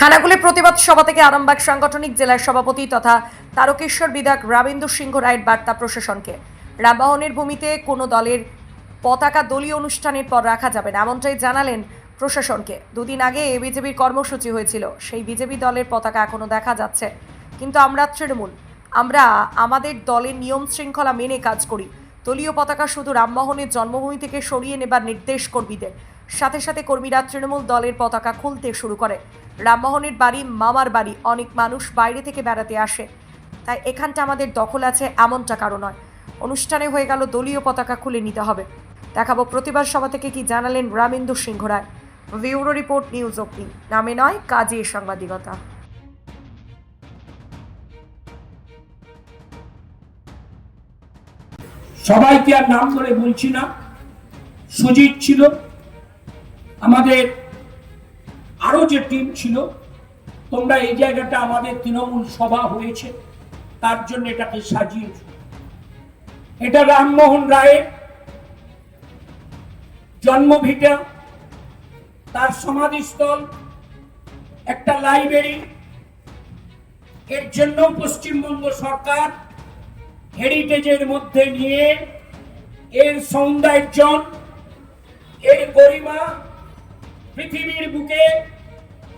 খানাকুলে প্রতিবাদ সভা থেকে আরামবাগ সাংগঠনিক জেলার সভাপতি তথা তারকেশ্বর বিধায়ক রাবেন্দু সিংহ রায়ের বার্তা প্রশাসনকে। রামবাহনের ভূমিতে কোনো দলের পতাকা দলীয় অনুষ্ঠানের পর রাখা যাবে না, এমনটাই জানালেন প্রশাসনকে। দুদিন আগে বিজেপির কর্মসূচি হয়েছিল, সেই বিজেপি দলের পতাকা এখনও দেখা যাচ্ছে। কিন্তু আমরা তৃণমূল, আমরা আমাদের দলের নিয়ম শৃঙ্খলা মেনে কাজ করি। দলীয় পতাকা শুধু রামমোহনের জন্মভূমি থেকে সরিয়ে নেবার নির্দেশ কর্মীদের। সাথে সাথে কর্মীরা তৃণমূল দলের পতাকা খুলতে শুরু করে। রামমোহনের বাড়ি, মামার বাড়ি, অনেক মানুষ বাইরে থেকে বেড়াতে আসে। তাই এখানটা আমাদের দখল আছে এমনটা কারও নয়। অনুষ্ঠানে হয়ে গেল দলীয় পতাকা খুলে নিতে হবে। দেখাবো প্রতিবাদ সভা থেকে কি জানালেন Ramendu Singha Roy. Bureau report, news Agni. নামে নয়, কাজে সাংবাদিকতা। সবাইকে আর নাম ধরে বলছি না। সুজিত ছিল। আমাদের আরও যে টিম ছিল, তোমরা এই জায়গাটা আমাদের তৃণমূল সভা হয়েছে, তার জন্য এটাকে সাজিয়েছ এটা রামমোহন রায়ের জন্মভিটা, তার সমাধিস্থল, একটা লাইব্রেরি এর জন্য পশ্চিমবঙ্গ সরকার হেরিটেজের মধ্যে নিয়ে এর সৌন্দর্যন এর গরিমা পৃথিবীর বুকে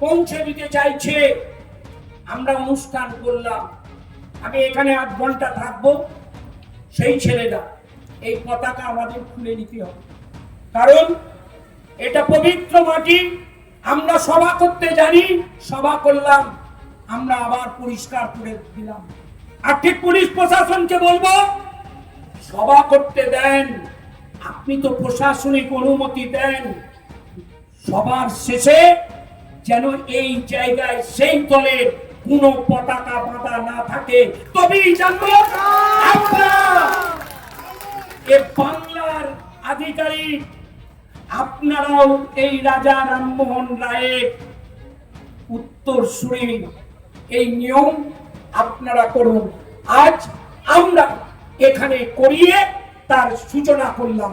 পৌঁছে দিতে চাইছে আমরা অনুষ্ঠান করলাম। আমি এখানে আধ ঘণ্টা থাকব। সেই ছেলেরা এই পতাকা আমাদের খুলে নিতে হবে। কারণ এটা পবিত্র মাটি, আমরা সভা করতে জানি, সভা করলাম, আমরা আবার পরিষ্কার করে দিলাম। আর ঠিক পুলিশ প্রশাসনকে বলব, সভা করতে দেন, আপনি তো প্রশাসনিক অনুমতি দেন। সবার শেষে যেন এই জায়গায় সেই দলের কোনো পতাকা বাঁধা না থাকে। তবেই জানব এ বাংলার আধিকারিক, আপনারাও এই রাজা রামমোহন রায়ের উত্তর সুরি এই নিয়ম আপনারা করুন। আজ আমরা এখানে করিয়ে তার সূচনা করলাম।